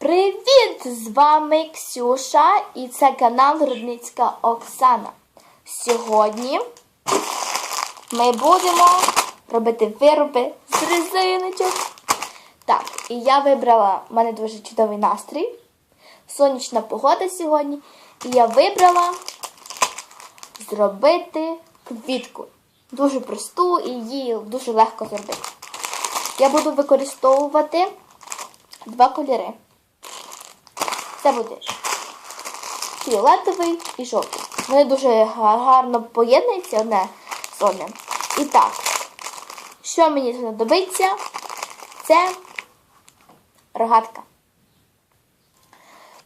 Привіт! З вами Ксюша і це канал Рудницька Оксана. Сьогодні ми будемо робити вироби з резиночок. Так, і я вибрала, в мене дуже чудовий настрій. Сонячна погода сьогодні. І я вибрала зробити квітку. Дуже просту і її дуже легко зробити. Я буду використовувати два кольори. Це буде фіолетовий і жовтий. Вони дуже гарно поєднуються одне з одним. І так, що мені знадобиться, це рогатка.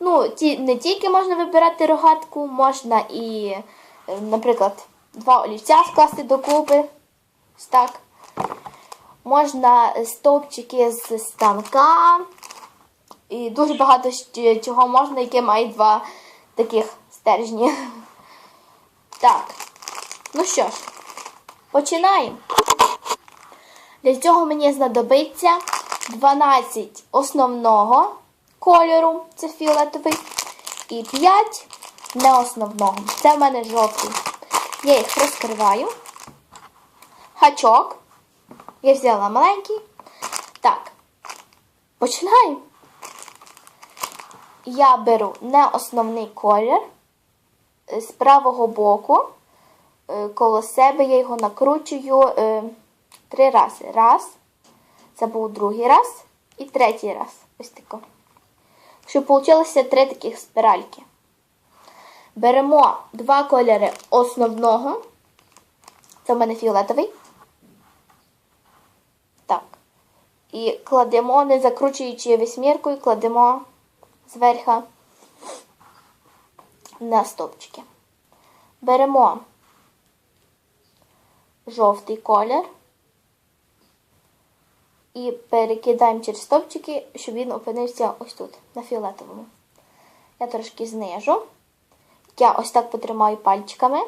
Ну, ті, не тільки можна вибирати рогатку, можна і, е, наприклад, два олівця скласти докупи. Ось так. Можна стовпчики з станка. І дуже багато чого можна, яке має два таких стержні. Так. Ну що ж, починаємо. Для цього мені знадобиться 12 основного кольору, це фіолетовий, і 5 неосновного. Це в мене жовтий. Я їх розкриваю. Гачок. Я взяла маленький. Так. Починаємо. Я беру не основний колір е, з правого боку. е, Коло себе я його накручую е, три рази. Раз. Це був другий раз. І третій раз. Ось тако. Щоб вийшло три таких спіральки. Беремо два кольори основного. Це в мене фіолетовий. Так. І кладемо, не закручуючи вісьміркою, кладемо зверху на стовпчики. Беремо жовтий колір і перекидаємо через стовпчики, щоб він опинився ось тут, на фіолетовому. Я трошки знижу. Я ось так потримаю пальчиками.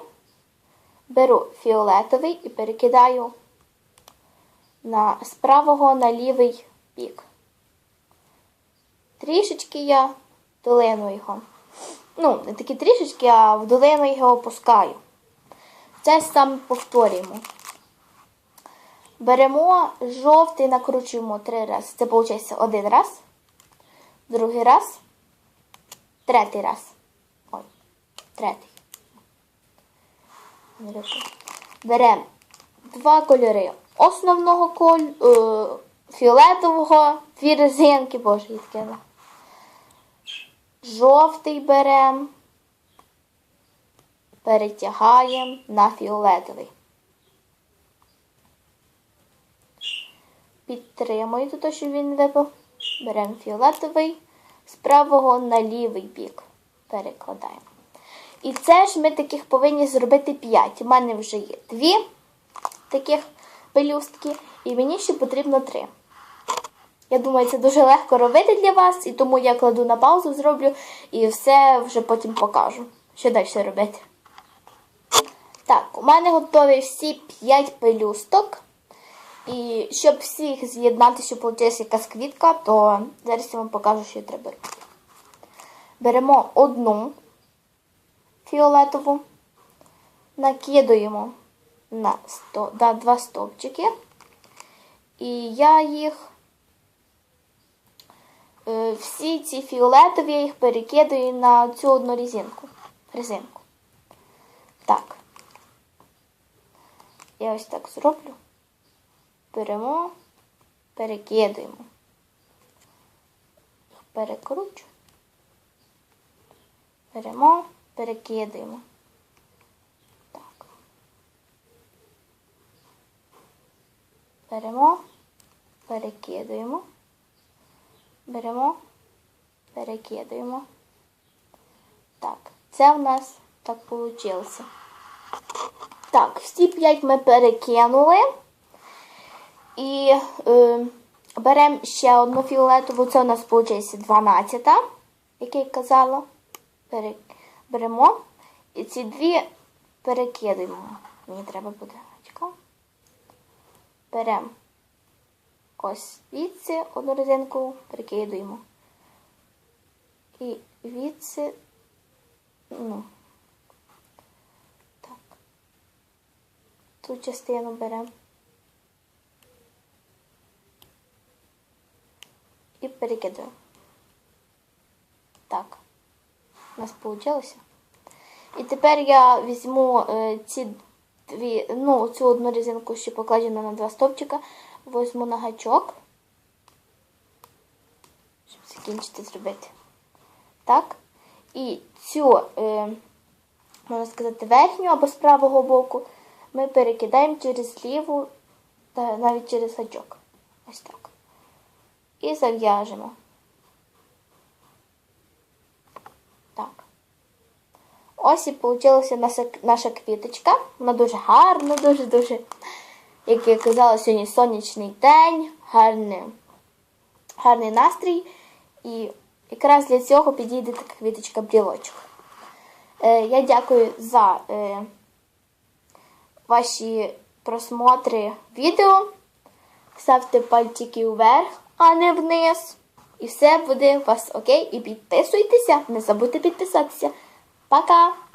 Беру фіолетовий і перекидаю з правого на лівий бік. Трішечки я долину його. Ну, не такі трішечки, а в долину його опускаю. Це саме повторюємо. Беремо жовтий, накручуємо три рази. Це виходить один раз, другий раз, третій раз. Ой, третій. Беремо два кольори основного кольору, фіолетового, дві резинки, боже, відкинула. Жовтий беремо, перетягаємо на фіолетовий. Підтримую тут, щоб він випав. Беремо фіолетовий з правого на лівий бік. Перекладаємо. І це ж ми таких повинні зробити 5. У мене вже є дві таких пелюстки, і мені ще потрібно три. Я думаю, це дуже легко робити для вас, і тому я кладу на паузу, зроблю і все вже потім покажу. Що далі робити. Так, у мене готові всі 5 пелюсток. І щоб всіх з'єднати, щоб вийшла якась квітка, то зараз я вам покажу, що треба робити. Беремо одну фіолетову, накидуємо на, сто, на два стовпчики. І я їх, всі ці фіолетові, я їх перекидаю на цю одну резинку. резинку. Так. Я ось так зроблю. Беремо, перекидуємо. Перекручу. Беремо, перекидуємо. Так. Беремо, перекидуємо. Беремо, перекидуємо. Так, це в нас так вийшло. Так, всі п'ять ми перекинули. І е, беремо ще одну фіолетову, це у нас виходить 12, як я казала. Беремо і ці дві перекидаємо. Мені треба буде. Беремо ось звідси одну резинку, перекидуємо І відси, ну, так. Ту частину беремо. І перекидуємо. Так. У нас вийшло. І тепер я візьму е, ці дві, ну, цю одну резинку, що покладена на два стовпчика, візьму на гачок, щоб закінчити зробити. Так. І цю, е, можна сказати, верхню або з правого боку ми перекидаємо через ліву та навіть через гачок. Ось так. І зав'яжемо. Так. Ось і вийшла наша, наша квіточка. Вона дуже гарна, дуже-дуже. Як я казала, сьогодні сонячний день, гарний, гарний настрій. І якраз для цього підійде така квіточка брілочок. Е, я дякую за е, ваші просмотри відео. Ставте пальчики вверх, а не вниз. І все буде у вас окей. І підписуйтеся. Не забудьте підписатися. Пока!